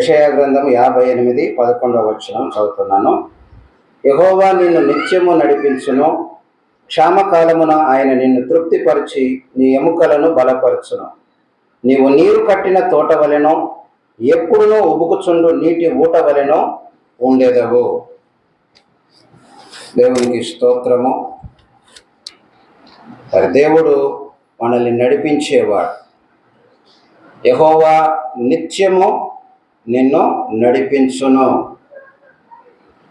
యషయ గ్రంథం యాభై ఎనిమిది పదకొండవ వచనం చదువుతున్నాను. యహోవా నిన్ను నిత్యము నడిపించును. క్షామకాలమున ఆయన నిన్ను తృప్తిపరిచి నీ ఎముకలను బలపరచును. నీవు నీరు కట్టిన తోట వలెనో ఎప్పుడునో ఉబుకుచుండు నీటి ఊట వలెనో ఉండేదవు. దేవునికి స్తోత్రము. మరి దేవుడు మనల్ని నడిపించేవాడు. యహోవా నిత్యము నిన్ను నడిపించును.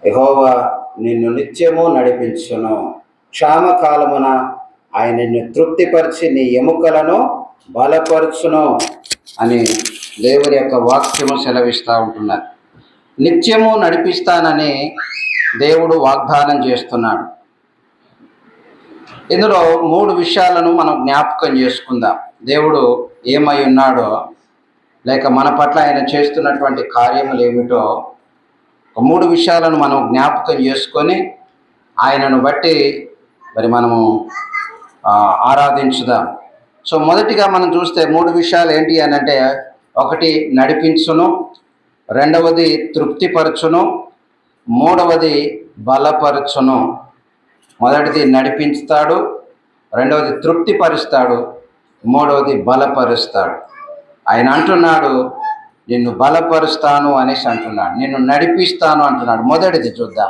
యహోవా నిన్ను నిత్యము నడిపించును. క్షామకాలమున ఆయన నిన్ను తృప్తిపరిచి నీ ఎముకలను బలపరచును అని దేవుని యొక్క వాక్యము సెలవిస్తూ ఉంటున్నారు నిత్యము నడిపిస్తానని దేవుడు వాగ్దానం చేస్తున్నాడు. ఇందులో మూడు విషయాలను మనం జ్ఞాపకం చేసుకుందాం. దేవుడు ఏమై ఉన్నాడో లేక మన పట్ల ఆయన చేస్తున్నటువంటి కార్యములు ఏమిటో ఒక మూడు విషయాలను మనం జ్ఞాపకం చేసుకొని ఆయనను బట్టి మరి మనము ఆరాధించుదాం. సో మొదటిగా మనం చూస్తే మూడు విషయాలు ఏంటి అని అంటే ఒకటి నడిపించును రెండవది తృప్తిపరచును మూడవది బలపరచును. మొదటిది నడిపించుతాడు రెండవది తృప్తిపరుస్తాడు మూడవది బలపరుస్తాడు. ఆయన అంటున్నాడు నిన్ను బలపరుస్తాను అనేసి అంటున్నాడు. నిన్ను నడిపిస్తాను అంటున్నాడు. మొదటిది చూద్దాం.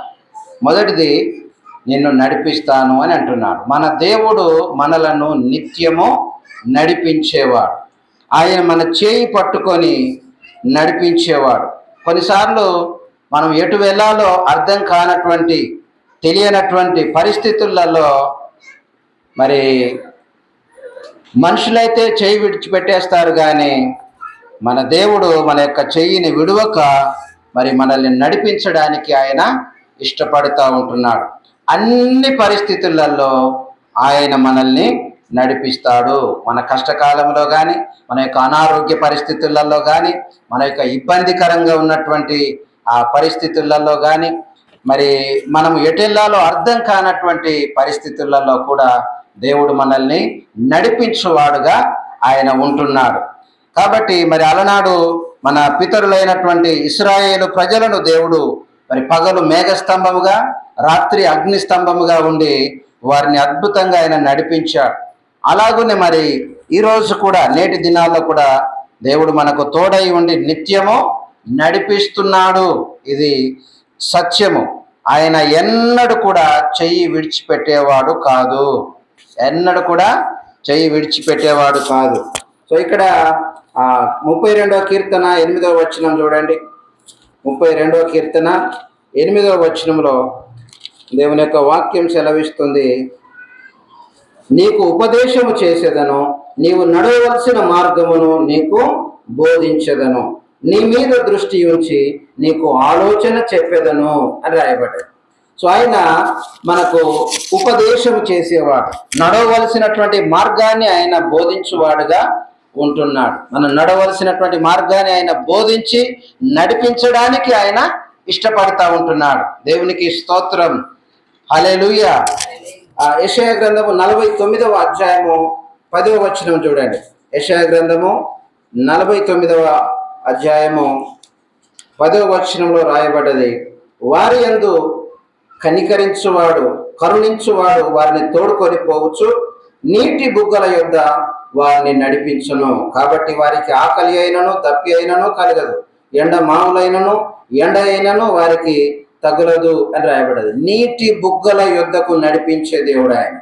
మొదటిది నిన్ను నడిపిస్తాను అని అంటున్నాడు. మన దేవుడు మనలను నిత్యము నడిపించేవాడు. ఆయన మన చేయి పట్టుకొని నడిపించేవాడు. కొన్నిసార్లు మనం ఎటు వెళ్ళాలో అర్థం కానటువంటి తెలియనటువంటి పరిస్థితులలో మరి మనుషులైతే చేయి విడిచిపెట్టేస్తారు కానీ మన దేవుడు మన యొక్క చెయ్యిని విడువక మరి మనల్ని నడిపించడానికి ఆయన ఇష్టపడుతూ ఉంటున్నాడు. అన్ని పరిస్థితులలో ఆయన మనల్ని నడిపిస్తాడు. మన కష్టకాలంలో కానీ మన యొక్క అనారోగ్య పరిస్థితులలో కానీ మన యొక్క ఇబ్బందికరంగా ఉన్నటువంటి ఆ పరిస్థితులలో కానీ మరి మనం ఎటెల్లాలో అర్థం కానటువంటి పరిస్థితులలో కూడా దేవుడు మనల్ని నడిపించువాడుగా ఆయన ఉంటున్నాడు. కాబట్టి మరి అలనాడు మన పితరులైనటువంటి ఇస్రాయేలు ప్రజలను దేవుడు మరి పగలు మేఘస్తంభముగా రాత్రి అగ్నిస్తంభముగా ఉండి వారిని అద్భుతంగా ఆయన నడిపించాడు. అలాగనే మరి ఈరోజు కూడా నేటి దినాల్లో కూడా దేవుడు మనకు తోడై ఉండి నిత్యము నడిపిస్తున్నాడు. ఇది సత్యము. ఆయన ఎన్నడు కూడా చెయ్యి విడిచిపెట్టేవాడు కాదు. ఎన్నడు కూడా చెయ్యి విడిచిపెట్టేవాడు కాదు. సో ఇక్కడ ఆ, ముప్పై రెండవ కీర్తన ఎనిమిదవ వచనం చూడండి. ముప్పై రెండవ కీర్తన ఎనిమిదవ వచనంలో దేవుని యొక్క వాక్యం సెలవిస్తుంది. నీకు ఉపదేశము చేసేదను నీవు నడవలసిన మార్గమును నీకు బోధించదను. నీ మీద దృష్టి ఉంచి నీకు ఆలోచన చెప్పేదను అని రాయబడ్డాడు. సో ఆయన మనకు ఉపదేశం చేసేవాడు నడవలసినటువంటి మార్గాన్ని ఆయన బోధించువాడుగా ఉంటున్నాడు. మనం నడవలసినటువంటి మార్గాన్ని ఆయన బోధించి నడిపించడానికి ఆయన ఇష్టపడతా ఉంటున్నాడు. దేవునికి స్తోత్రం. హలెలుయ ఆ గ్రంథము నలభై తొమ్మిదవ అధ్యాయము పదవ వచనం చూడండి. యెషయా గ్రంథము నలభై తొమ్మిదవ అధ్యాయము పదో వచనంలో రాయబడ్డది. వారి యందు కనికరించువాడు కరుణించువాడు వారిని తోడుకొని పోవచ్చు. నీటి బుగ్గల యొద్ద వారిని నడిపించును. కాబట్టి వారికి ఆకలి అయినను తప్పి అయినను కలగదు. ఎండ మామూలైనను ఎండ అయినను వారికి తగులదు అని రాయబడదు నీటి బుగ్గల యొద్దకు నడిపించే దేవుడు ఆయన.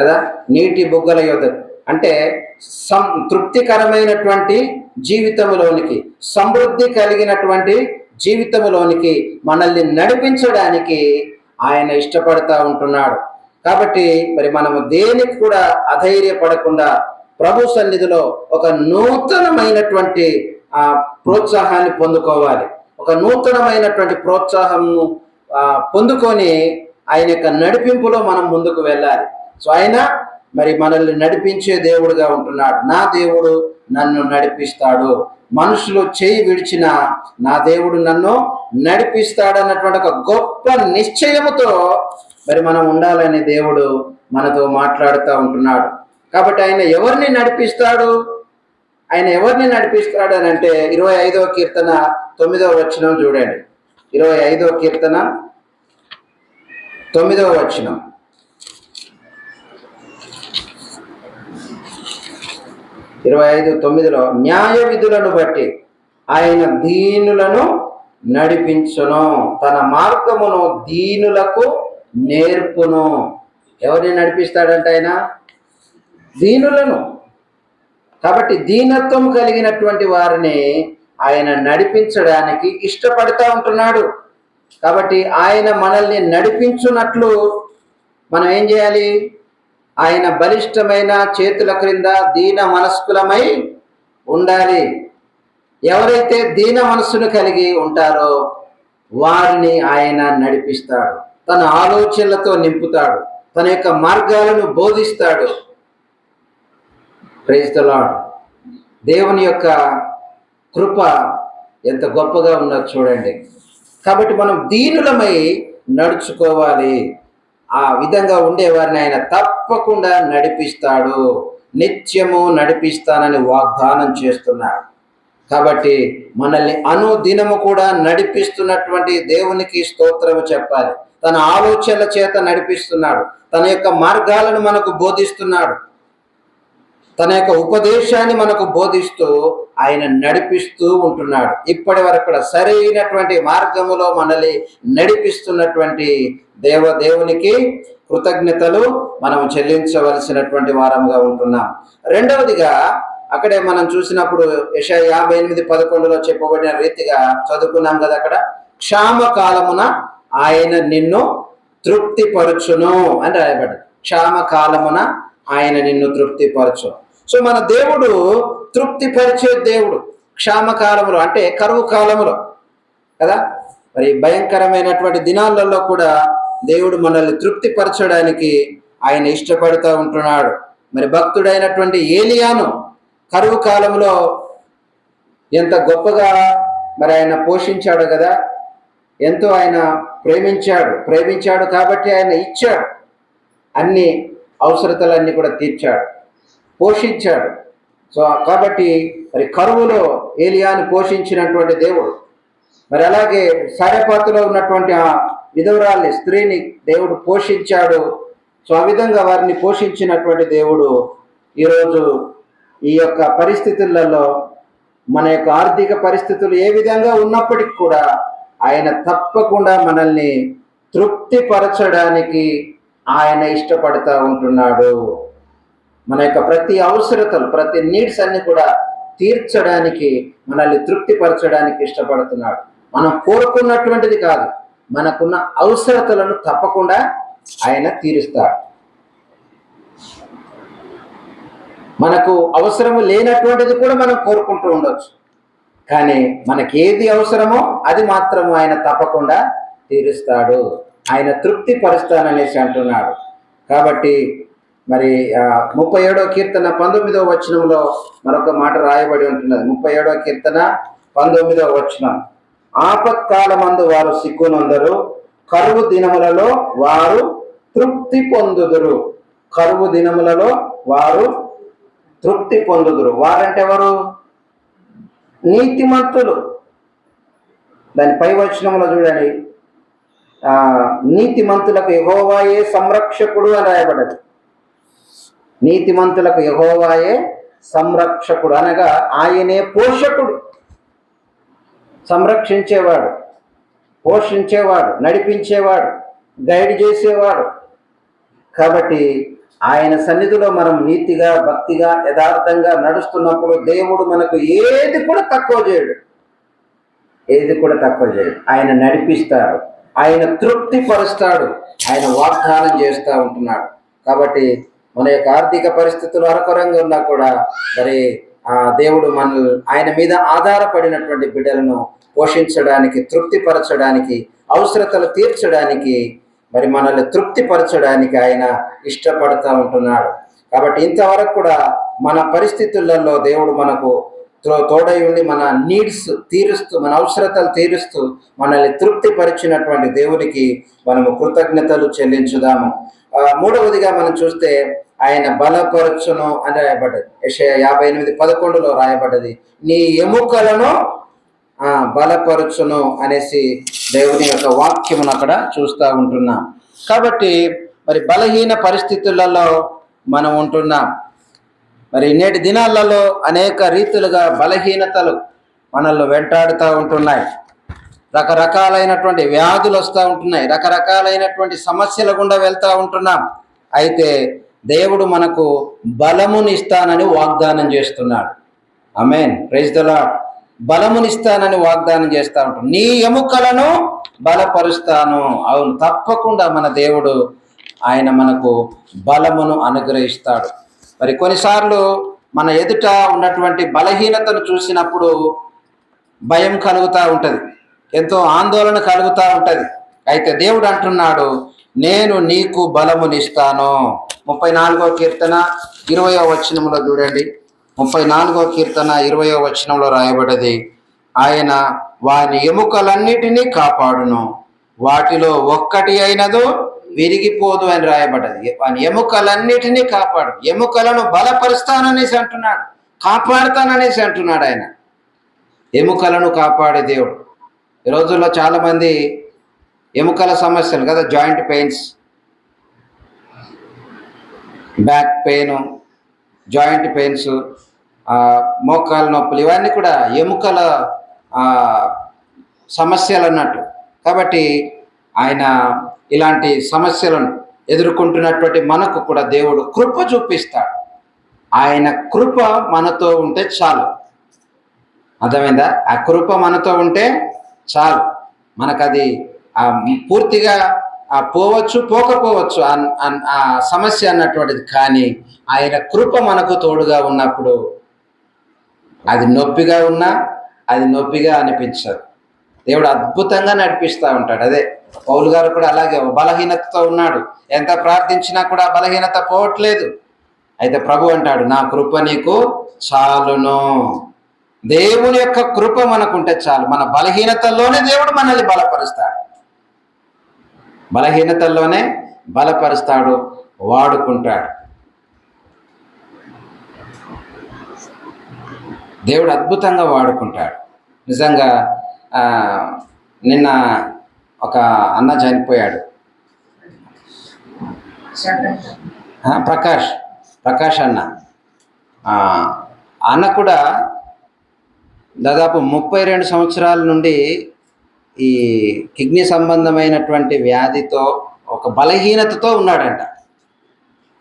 కదా? నీటి బుగ్గల యొద్ద అంటే సం తృప్తికరమైనటువంటి జీవితంలోనికి సమృద్ధి కలిగినటువంటి జీవితంలోనికి మనల్ని నడిపించడానికి ఆయన ఇష్టపడతా ఉంటున్నాడు. కాబట్టి మరి మనము దేనికి కూడా అధైర్యపడకుండా ప్రభు సన్నిధిలో ఒక నూతనమైనటువంటి ఆ ప్రోత్సాహాన్ని పొందుకోవాలి. ఒక నూతనమైనటువంటి ప్రోత్సాహము పొందుకొని ఆయన యొక్క నడిపింపులో మనం ముందుకు వెళ్ళాలి. సో ఆయన మరి మనల్ని నడిపించే దేవుడుగా ఉంటున్నాడు. నా దేవుడు నన్ను నడిపిస్తాడు. మనుషులు చేయి విడిచిన నా దేవుడు నన్ను నడిపిస్తాడు అన్నటువంటి ఒక గొప్ప నిశ్చయముతో మరి మనం ఉండాలని దేవుడు మనతో మాట్లాడుతూ ఉంటున్నాడు. కాబట్టి ఆయన ఎవరిని నడిపిస్తాడు? ఆయన ఎవరిని నడిపిస్తాడు అని అంటే ఇరవై ఐదవ కీర్తన తొమ్మిదవ వచనం చూడండి. ఇరవై ఐదవ కీర్తన తొమ్మిదవ వచనం. ఇరవై ఐదు తొమ్మిదిలో న్యాయ విధులను బట్టి ఆయన దీనులను నడిపించును. తన మార్గమును దీనులకు నేర్పును. ఎవరిని నడిపిస్తాడంటే ఆయన? దీనులను. కాబట్టి దీనత్వం కలిగినటువంటి వారిని ఆయన నడిపించడానికి ఇష్టపడుతూ ఉంటున్నాడు. కాబట్టి ఆయన మనల్ని నడిపించున్నట్లు మనం ఏం చేయాలి? ఆయన బలిష్టమైన చేతుల క్రింద దీన మనస్కులమై ఉండాలి. ఎవరైతే దీన మనస్సును కలిగి ఉంటారో వారిని ఆయన నడిపిస్తాడు. తన ఆలోచనలతో నింపుతాడు. తన యొక్క మార్గాలను బోధిస్తాడు. ప్రేస్తలాడు దేవుని యొక్క కృప ఎంత గొప్పగా ఉన్నది చూడండి. కాబట్టి మనం దీనులమై నడుచుకోవాలి. ఆ విధంగా ఉండేవారిని ఆయన తప్పకుండా నడిపిస్తాడు. నిత్యము నడిపిస్తానని వాగ్దానం చేస్తున్నాడు కాబట్టి మనల్ని అనుదినము కూడా నడిపిస్తున్నటువంటి దేవునికి స్తోత్రము చెప్పాలి. తన ఆలోచనల చేత నడిపిస్తున్నాడు. తన యొక్క మార్గాలను మనకు బోధిస్తున్నాడు. తన యొక్క ఉపదేశాన్ని మనకు బోధిస్తూ ఆయన నడిపిస్తూ ఉంటున్నాడు. ఇప్పటి వరకు కూడా సరైనటువంటి మార్గములో మనల్ని నడిపిస్తున్నటువంటి దేవ దేవునికి కృతజ్ఞతలు మనం చెల్లించవలసినటువంటి వారముగా ఉంటున్నాం. రెండవదిగా అక్కడే మనం చూసినప్పుడు యశ యాభై ఎనిమిది పదకొండులో చెప్పబడిన రీతిగా చదువుకున్నాం కదా అక్కడ క్షామ కాలమున ఆయన నిన్ను తృప్తిపరచును అని రాయబడ్డది క్షామ కాలమున ఆయన నిన్ను తృప్తిపరచు సో మన దేవుడు తృప్తిపరిచే దేవుడు. క్షామకాలములో అంటే కరువు కాలంలో కదా? మరి భయంకరమైనటువంటి దినాలలో కూడా దేవుడు మనల్ని తృప్తిపరచడానికి ఆయన ఇష్టపడుతూ ఉంటున్నాడు. మరి భక్తుడైనటువంటి ఏలియాను కరువు కాలంలో ఎంత గొప్పగా మరి ఆయన పోషించాడు కదా? ఎంతో ఆయన ప్రేమించాడు. ప్రేమించాడు కాబట్టి ఆయన ఇచ్చాడు. అన్ని అవసరతలన్నీ కూడా తీర్చాడు. పోషించాడు. సో కాబట్టి మరి కరువులో ఏలియాని పోషించినటువంటి దేవుడు. మరి అలాగే సారెపాతులో ఉన్నటువంటి ఆ విధవరాల్ని స్త్రీని దేవుడు పోషించాడు. సో ఆ విధంగా వారిని పోషించినటువంటి దేవుడు ఈరోజు ఈ యొక్క పరిస్థితులలో మన యొక్క ఆర్థిక పరిస్థితులు ఏ విధంగా ఉన్నప్పటికీ కూడా ఆయన తప్పకుండా మనల్ని తృప్తిపరచడానికి ఆయన ఇష్టపడతా ఉంటున్నాడు. మన యొక్క ప్రతి అవసరతలు ప్రతి నీడ్స్ అన్ని కూడా తీర్చడానికి మనల్ని తృప్తిపరచడానికి ఇష్టపడుతున్నాడు. మనం కోరుకున్నటువంటిది కాదు మనకున్న అవసరతలను తప్పకుండా ఆయన తీరుస్తాడు. మనకు అవసరము లేనటువంటిది కూడా మనం కోరుకుంటూ ఉండొచ్చు. కానీ మనకి ఏది అవసరమో అది మాత్రము ఆయన తప్పకుండా తీరుస్తాడు. ఆయన తృప్తి పరుస్తాననేసి అంటున్నాడు. కాబట్టి మరి ముప్పై ఏడో కీర్తన పంతొమ్మిదో వచనంలో మరొక మాట రాయబడి ఉంటున్నది. ముప్పై ఏడో కీర్తన పంతొమ్మిదో వచనం. ఆపత్కాలమందు వారు సిగ్గునందరు కరువు దినములలో వారు తృప్తి పొందుదురు. కరువు దినములలో వారు తృప్తి పొందుదురు. వారంటే ఎవరు? నీతిమంతులు. దాని పై వచనంలో చూడండి. నీతిమంతులకు ఎగోవాయే సంరక్షకుడు అని రాయబడ్డది. నీతిమంతులకు యహోవాయే సంరక్షకుడు అనగా ఆయనే పోషకుడు. సంరక్షించేవాడు పోషించేవాడు నడిపించేవాడు గైడ్ చేసేవాడు. కాబట్టి ఆయన సన్నిధిలో మనం నీతిగా భక్తిగా యథార్థంగా నడుస్తున్నప్పుడు దేవుడు మనకు ఏది కూడా తక్కువ చేయడు. ఏది కూడా తక్కువ చేయడు. ఆయన నడిపిస్తాడు ఆయన తృప్తిపరుస్తాడు ఆయన వాగ్దానం చేస్తూ ఉంటున్నాడు. కాబట్టి మన యొక్క ఆర్థిక పరిస్థితులు అరకొరంగా ఉన్నా కూడా మరి ఆ దేవుడు మన ఆయన మీద ఆధారపడినటువంటి బిడ్డలను పోషించడానికి తృప్తిపరచడానికి అవసరతలు తీర్చడానికి మరి మనల్ని తృప్తిపరచడానికి ఆయన ఇష్టపడుతూ ఉంటున్నాడు. కాబట్టి ఇంతవరకు కూడా మన పరిస్థితులలో దేవుడు మనకు తో- తోడై ఉండి మన నీడ్స్ తీరుస్తూ మన అవసరతలు తీరుస్తూ మనల్ని తృప్తిపరిచినటువంటి దేవునికి మనము కృతజ్ఞతలు చెల్లించుదాము. మూడవదిగా మనం చూస్తే ఆయన బలపరచును అని రాయబడ్డది. యాభై ఎనిమిది పదకొండులో రాయబడ్డది. నీ ఎముకలను బలపరచును అనేసి దేవుని యొక్క వాక్యమును అక్కడ చూస్తూ ఉంటున్నాం. కాబట్టి మరి బలహీన పరిస్థితులలో మనం ఉంటున్నాం. మరి నేటి దినాలలో అనేక రీతులుగా బలహీనతలు మనల్ని వెంటాడుతూ ఉంటున్నాయి. రకరకాలైనటువంటి వ్యాధులు వస్తూ ఉంటున్నాయి. రకరకాలైనటువంటి సమస్యల గుండా వెళ్తూ ఉంటున్నాం. అయితే దేవుడు మనకు బలమునిస్తానని వాగ్దానం చేస్తున్నాడు. అమేన్ ప్రైజ్ దలా బలమునిస్తానని వాగ్దానం చేస్తా ఉంటాడు. నీ ఎముకలను బలపరుస్తాను. అవును తప్పకుండా మన దేవుడు ఆయన మనకు బలమును అనుగ్రహిస్తాడు. మరి కొన్నిసార్లు మన ఎదుట ఉన్నటువంటి బలహీనతను చూసినప్పుడు భయం కలుగుతూ ఉంటుంది. ఎంతో ఆందోళన కలుగుతూ ఉంటుంది. అయితే దేవుడు అంటున్నాడు నేను నీకు బలమునిస్తాను. ముప్పై నాలుగో కీర్తన ఇరవయో వచనంలో చూడండి. ముప్పై నాలుగో కీర్తన ఇరవయో వచనంలో రాయబడ్డది ఆయన వాని ఎముకలన్నిటినీ కాపాడును. వాటిలో ఒక్కటి అయినదో విరిగిపోదు అని రాయబడ్డది. వాని ఎముకలన్నిటినీ కాపాడు. ఎముకలను బలపరుస్తాననేసి అంటున్నాడు. కాపాడుతాననేసి అంటున్నాడు ఆయన. ఎముకలను కాపాడే దేవుడు. ఈ రోజుల్లో చాలామంది ఎముకల సమస్యలు కదా joint pains. Back pain joint pains మోకాలు నొప్పులు ఇవన్నీ కూడా ఎముకల సమస్యలు అన్నట్టు కాబట్టి ఆయన ఇలాంటి సమస్యలను ఎదుర్కొంటున్నటువంటి మనకు కూడా దేవుడు కృప చూపిస్తాడు. ఆయన కృప మనతో ఉంటే చాలు. అర్థమైందా? ఆ కృప మనతో ఉంటే చాలు. మనకది అది పూర్తిగా పోవచ్చు పోకపోవచ్చు అన్- అన్- ఆ సమస్య అన్నటువంటిది. కానీ ఆయన కృప మనకు తోడుగా ఉన్నప్పుడు అది నొప్పిగా ఉన్నా అది నొప్పిగా అనిపించదు. దేవుడు అద్భుతంగా నడిపిస్తూ ఉంటాడు. అదే పౌలు గారు కూడా అలాగే బలహీనతతో ఉన్నాడు. ఎంత ప్రార్థించినా కూడా బలహీనత పోవట్లేదు. అయితే ప్రభు అంటాడు నా కృప నీకు చాలును. దేవుని యొక్క కృప మనకుంటే చాలు. మన బలహీనతలోనే దేవుడు మనల్ని బలపరుస్తాడు. బలహీనతల్లోనే బలపరుస్తాడు వాడుకుంటాడు. దేవుడు అద్భుతంగా వాడుకుంటాడు. నిజంగా నిన్న ఒక అన్న చనిపోయాడు. ప్రకాష్ ప్రకాష్ అన్న. అన్న కూడా దాదాపు ముప్పై రెండు సంవత్సరాల నుండి ఈ కిడ్నీ సంబంధమైనటువంటి వ్యాధితో ఒక బలహీనతతో ఉన్నాడంట.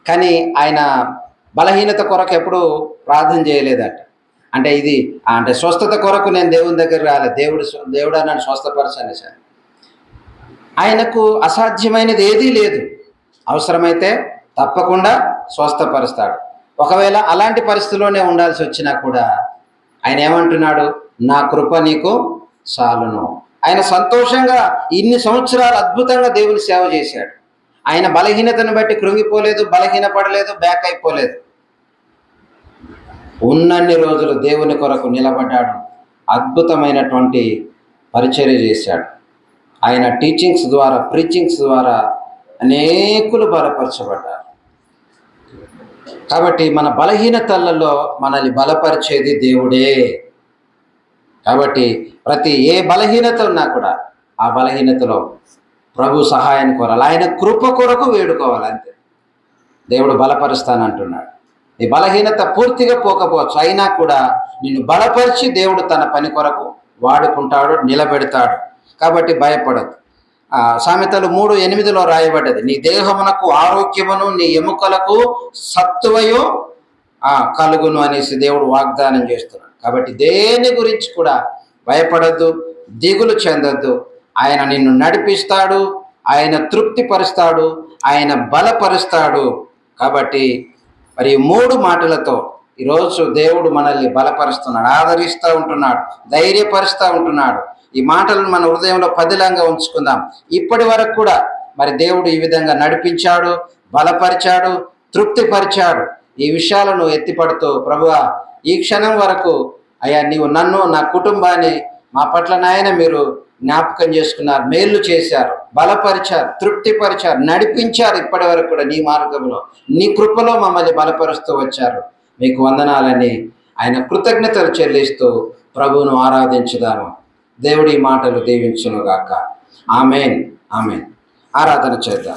కానీ ఆయన బలహీనత కొరకు ఎప్పుడు ప్రార్థన చేయలేదట. అంటే ఇది అంటే స్వస్థత కొరకు నేను దేవుని దగ్గర రాలేదు దేవుడు దేవుడు నన్ను స్వస్థపరచని సార్. ఆయనకు అసాధ్యమైనది ఏదీ లేదు. అవసరమైతే తప్పకుండా స్వస్థపరుస్తాడు. ఒకవేళ అలాంటి పరిస్థితిలోనే ఉండాల్సి వచ్చినా కూడా ఆయన ఏమంటున్నాడు? నా కృప నీకు చాలును ఆయన సంతోషంగా ఇన్ని సంవత్సరాలు అద్భుతంగా దేవుని సేవ చేశాడు. ఆయన బలహీనతను బట్టి కృంగిపోలేదు బలహీనపడలేదు బ్యాక్ అయిపోలేదు. ఉన్నన్ని రోజులు దేవుని కొరకు నిలబడ్డాడు. అద్భుతమైనటువంటి పరిచర్య చేశాడు. ఆయన టీచింగ్స్ ద్వారా ప్రీచింగ్స్ ద్వారా అనేకులు బలపరచబడ్డారు. కాబట్టి మన బలహీనతలలో మనల్ని బలపరిచేది దేవుడే. కాబట్టి ప్రతి ఏ బలహీనత ఉన్నా కూడా ఆ బలహీనతలో ప్రభు సహాయం కోరాలి. ఆయన కృప కొరకు వేడుకోవాలి అంతే. దేవుడు బలపరుస్తానంటున్నాడు నీ బలహీనత పూర్తిగా పోకపోవచ్చు. అయినా కూడా నిన్ను బలపరిచి దేవుడు తన పని కొరకు వాడుకుంటాడు నిలబెడతాడు. కాబట్టి భయపడదు సామెతలు మూడు ఎనిమిదిలో రాయబడ్డది. నీ దేహమునకు ఆరోగ్యమును నీ ఎముకలకు సత్తువయు కలుగును అనేసి దేవుడు వాగ్దానం చేస్తున్నాడు. కాబట్టి దేని గురించి కూడా భయపడద్దు దిగులు చెందొద్దు. ఆయన నిన్ను నడిపిస్తాడు ఆయన తృప్తిపరుస్తాడు ఆయన బలపరుస్తాడు. కాబట్టి మరి మూడు మాటలతో ఈరోజు దేవుడు మనల్ని బలపరుస్తున్నాడు ఆదరిస్తూ ఉంటున్నాడు ధైర్యపరుస్తూ ఉంటున్నాడు. ఈ మాటలను మన హృదయంలో పదిలంగా ఉంచుకుందాం. ఇప్పటి వరకు కూడా మరి దేవుడు ఈ విధంగా నడిపించాడు బలపరిచాడు తృప్తిపరిచాడు. ఈ విషయాలను ఎత్తిపడుతూ ప్రభువా ఈ క్షణం వరకు అయ్యా నీవు నన్ను నా కుటుంబాన్ని మా పట్ల నాయన మీరు జ్ఞాపకం చేసుకున్నారు మేలు చేశారు బలపరిచారు తృప్తిపరిచారు నడిపించారు ఇప్పటి వరకు కూడా నీ మార్గంలో. నీ కృపలో మమ్మల్ని బలపరుస్తూ వచ్చారు. మీకు వందనాలని ఆయన కృతజ్ఞతలు చెల్లిస్తూ ప్రభువును ఆరాధించుదాము. దేవుడి మాటలు దీవించునుగాక. Amen amen. ఆరాధన చేద్దాం.